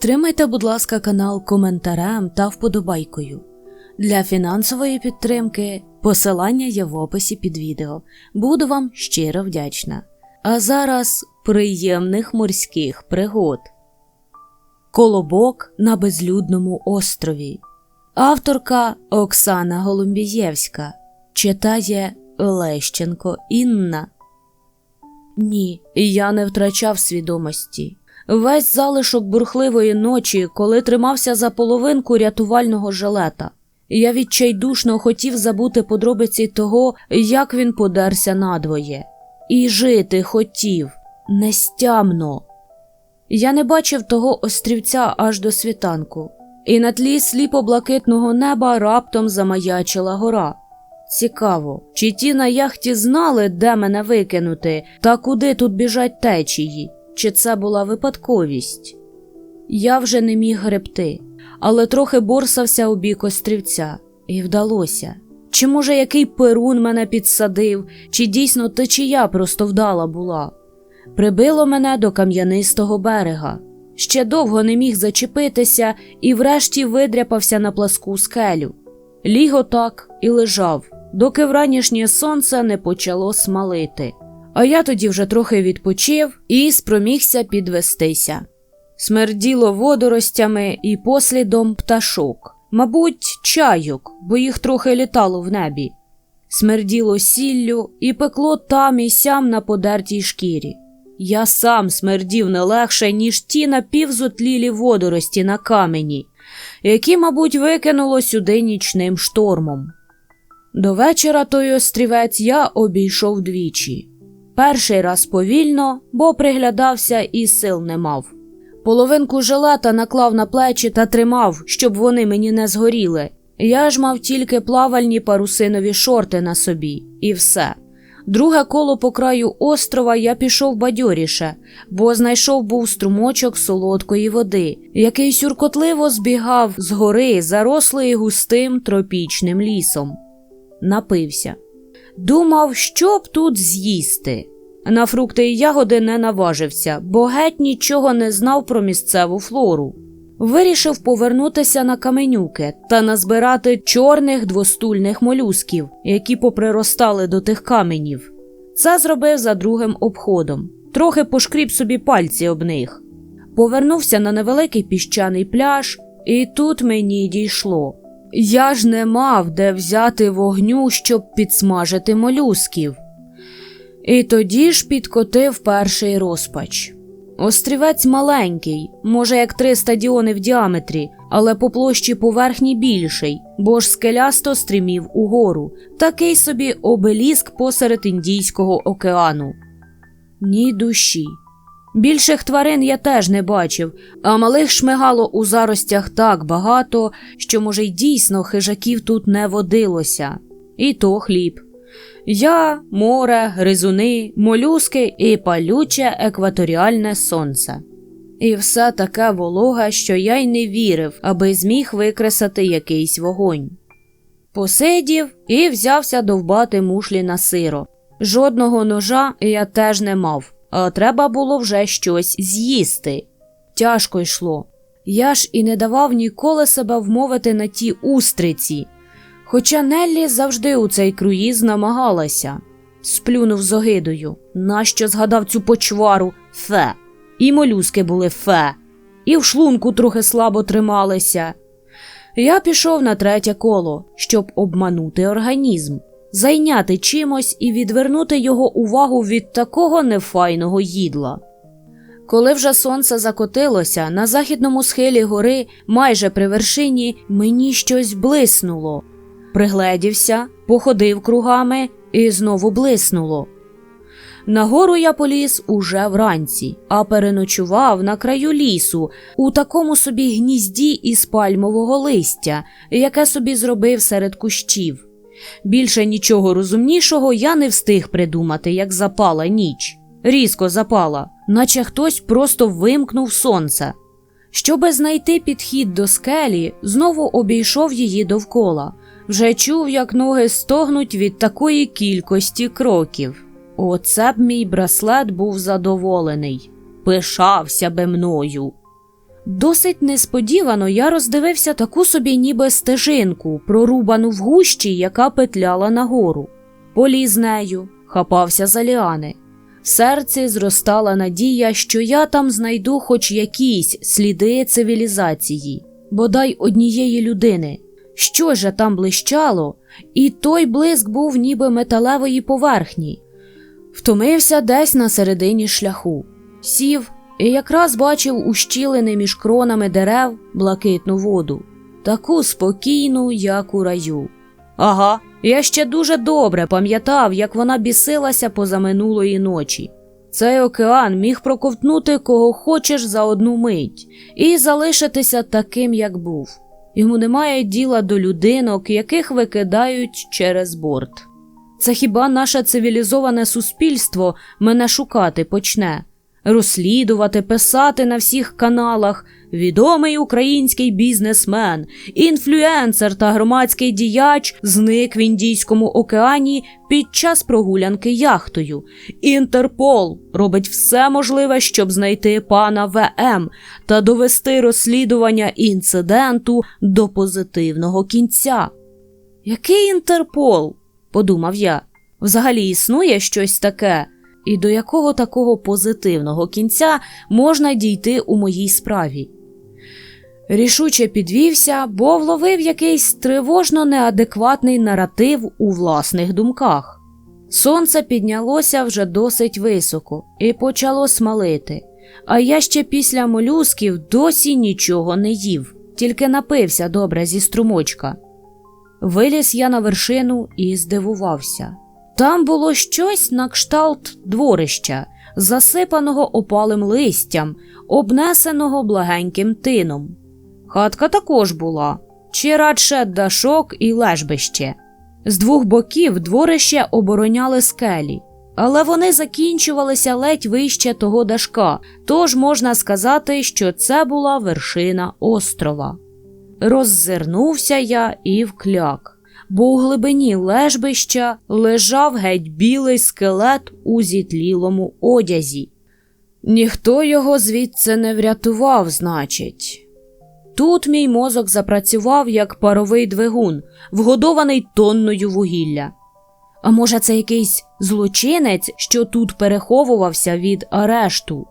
Підтримайте, будь ласка, канал коментарем та вподобайкою. Для фінансової підтримки посилання є в описі під відео. Буду вам щиро вдячна. А зараз приємних морських пригод. Колобок на безлюдному острові. Авторка Оксана Голумбієвська читає Лещенко Інна. Ні, я не втрачав свідомості. Весь залишок бурхливої ночі, коли тримався за половинку рятувального жилета. Я відчайдушно хотів забути подробиці того, як він подерся надвоє. І жити хотів нестямно. Я не бачив того острівця аж до світанку, і на тлі сліпо-блакитного неба раптом замаячила гора. Цікаво, чи ті на яхті знали, де мене викинути, та куди тут біжать течії, чи це була випадковість? Я вже не міг гребти, але трохи борсався у бік острівця, і вдалося. Чи, може, який перун мене підсадив, чи дійсно течія просто вдала була? Прибило мене до кам'янистого берега. Ще довго не міг зачепитися і врешті видряпався на пласку скелю. Ліг отак і лежав, доки вранішнє сонце не почало смалити. А я тоді вже трохи відпочив і спромігся підвестися. Смерділо водоростями і послідом пташок, мабуть, чайок, бо їх трохи літало в небі. Смерділо сіллю і пекло там і сям на подертій шкірі. Я сам смердів не легше, ніж ті напівзотлілі водорості на камені, які, мабуть, викинуло сюди нічним штормом. До вечора той острівець я обійшов двічі. Перший раз повільно, бо приглядався і сил не мав. Половинку жилета наклав на плечі та тримав, щоб вони мені не згоріли. Я ж мав тільки плавальні парусинові шорти на собі, і все. Друге коло по краю острова я пішов бадьоріше, бо знайшов був струмочок солодкої води, який сюркотливо збігав з гори, зарослої густим тропічним лісом. Напився. Думав, що б тут з'їсти. На фрукти і ягоди не наважився, бо геть нічого не знав про місцеву флору. Вирішив повернутися на каменюки та назбирати чорних двостульних молюсків, які поприростали до тих каменів. Це зробив за другим обходом, трохи пошкріб собі пальці об них. Повернувся на невеликий піщаний пляж, і тут мені дійшло. Я ж не мав де взяти вогню, щоб підсмажити молюсків. І тоді ж підкотив перший розпач. Острівець маленький, може, як три стадіони в діаметрі, але по площі поверхні більший, бо ж скелясто стрімів угору, такий собі обеліск посеред Індійського океану. Ні душі. Більших тварин я теж не бачив, а малих шмигало у заростях так багато, що, може, й дійсно хижаків тут не водилося. І то хліб. Я, море, гризуни, молюски і палюче екваторіальне сонце. І все таке волога, що я й не вірив, аби зміг викресати якийсь вогонь. Посидів і взявся довбати мушлі на сиро. Жодного ножа я теж не мав, треба було вже щось з'їсти. Тяжко йшло. Я ж і не давав ніколи себе вмовити на ті устриці. Хоча Неллі завжди у цей круїз намагалася, сплюнув з огидою, нащо згадав цю почвару фе. І молюски були фе, і в шлунку трохи слабо трималися. Я пішов на третє коло, щоб обманути організм, зайняти чимось і відвернути його увагу від такого нефайного їдла. Коли вже сонце закотилося, на західному схилі гори, майже при вершині, мені щось блиснуло. Пригледівся, походив кругами і знову блиснуло. Нагору я поліз уже вранці, а переночував на краю лісу, у такому собі гнізді із пальмового листя, яке собі зробив серед кущів. Більше нічого розумнішого я не встиг придумати, як запала ніч. Різко запала, наче хтось просто вимкнув сонце. Щоби знайти підхід до скелі, знову обійшов її довкола. Вже чув, як ноги стогнуть від такої кількості кроків. Оце б мій браслет був задоволений, пишався би мною. Досить несподівано я роздивився таку собі ніби стежинку, прорубану в гущі, яка петляла нагору. Поліз нею, хапався за ліани. В серці зростала надія, що я там знайду хоч якісь сліди цивілізації, бодай однієї людини. Що же там блищало, і той блиск був ніби металевої поверхні. Втомився десь на середині шляху, сів і якраз бачив ущілини між кронами дерев блакитну воду, таку спокійну, як у раю. Ага, я ще дуже добре пам'ятав, як вона бісилася позаминулої ночі. Цей океан міг проковтнути кого хочеш за одну мить і залишитися таким, як був. Йому немає діла до людинок, яких викидають через борт. Це хіба наше цивілізоване суспільство мене шукати почне, розслідувати, писати на всіх каналах відомий український бізнесмен, інфлюенсер та громадський діяч зник в Індійському океані під час прогулянки яхтою. Інтерпол робить все можливе, щоб знайти пана ВМ та довести розслідування інциденту до позитивного кінця. Який Інтерпол? подумав я. Взагалі існує щось таке, і до якого такого позитивного кінця можна дійти у моїй справі. Рішуче підвівся, бо вловив якийсь тривожно неадекватний наратив у власних думках. Сонце піднялося вже досить високо і почало смалити, а я ще після молюсків досі нічого не їв, тільки напився добре зі струмочка. Виліз я на вершину і здивувався. Там було щось на кшталт дворища, засипаного опалим листям, обнесеного благеньким тином. Хатка також була, чи радше дашок і лежбище. З двох боків дворище обороняли скелі, але вони закінчувалися ледь вище того дашка, тож можна сказати, що це була вершина острова. Роззирнувся я і вкляк, бо у глибині лежбища лежав геть білий скелет у зітлілому одязі. Ніхто його звідси не врятував, значить. Тут мій мозок запрацював як паровий двигун, вгодований тонною вугілля. А може, це якийсь злочинець, що тут переховувався від арешту,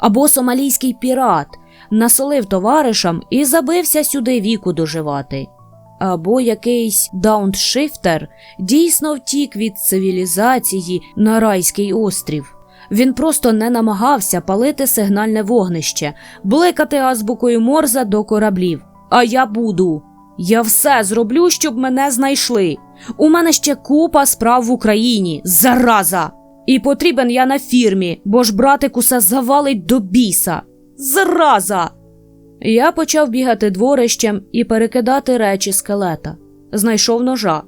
або сомалійський пірат насолив товаришам і забився сюди віку доживати, або якийсь дауншифтер дійсно втік від цивілізації на райський острів. Він просто не намагався палити сигнальне вогнище, бликати азбукою морза до кораблів. А я буду. Я все зроблю, щоб мене знайшли. У мене ще купа справ в Україні, зараза. І потрібен я на фірмі, бо ж братик усе завалить до біса. Зараза. Я почав бігати дворищем і перекидати речі скелета. Знайшов ножа,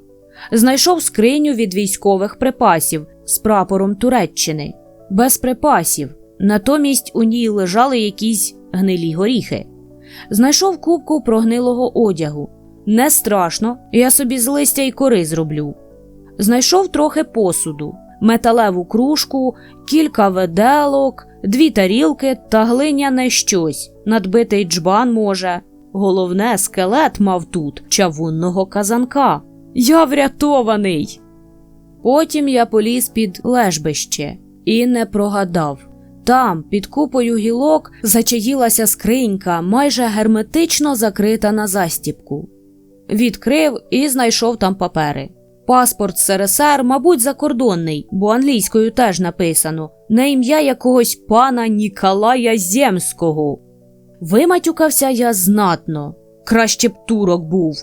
знайшов скриню від військових припасів з прапором Туреччини без припасів, натомість у ній лежали якісь гнилі горіхи. Знайшов кубку прогнилого одягу. Не страшно, я собі з листя й кори зроблю. Знайшов трохи посуду, металеву кружку, кілька веделок, дві тарілки та глиняне щось, надбитий джбан може. Головне, скелет мав тут чавунного казанка. Я врятований. Потім я поліз під лежбище і не прогадав. Там, під купою гілок, зачаїлася скринька, майже герметично закрита на застіпку. Відкрив і знайшов там папери. Паспорт СРСР, мабуть, закордонний, бо англійською теж написано на ім'я якогось пана Ніколая Земського. Виматюкався я знатно, краще б турок був.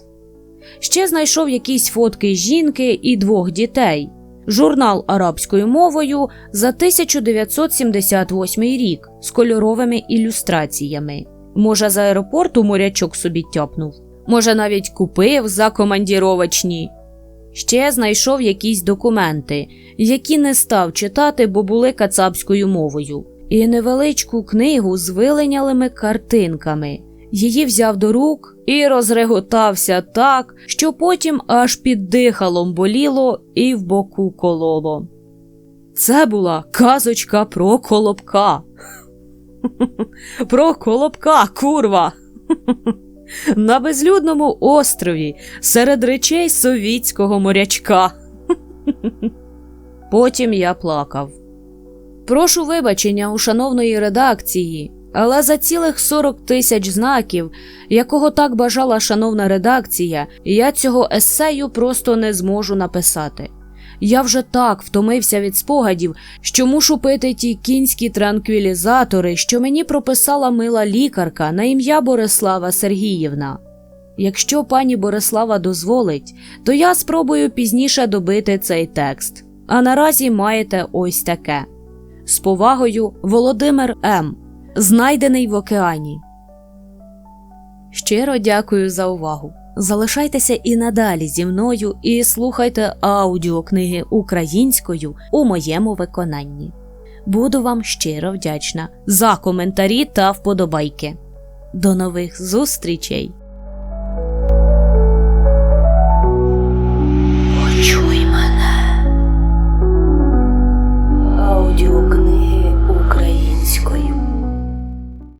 Ще знайшов якісь фотки жінки і двох дітей журнал арабською мовою за 1978 рік з кольоровими ілюстраціями. Може, з аеропорту морячок собі тяпнув, може, навіть купив за командіровочні. Ще знайшов якісь документи, які не став читати, бо були кацапською мовою, і невеличку книгу з виленялими картинками. Її взяв до рук і розреготався так, що потім аж під дихалом боліло і в боку кололо. Це була казочка про колобка. Про колобка, курва. На безлюдному острові серед речей совітського морячка. Потім я плакав. Прошу вибачення у шановної редакції, але за цілих 40 тисяч знаків, якого так бажала шановна редакція, я цього есею просто не зможу написати. Я вже так втомився від спогадів, що мушу пити ті кінські транквілізатори, що мені прописала мила лікарка на ім'я Борислава Сергіївна. Якщо пані Борислава дозволить, то я спробую пізніше добити цей текст. А наразі маєте ось таке. З повагою Володимир М. Знайдений в океані. Щиро дякую за увагу. Залишайтеся і надалі зі мною і слухайте аудіокниги українською у моєму виконанні. Буду вам щиро вдячна за коментарі та вподобайки. До нових зустрічей!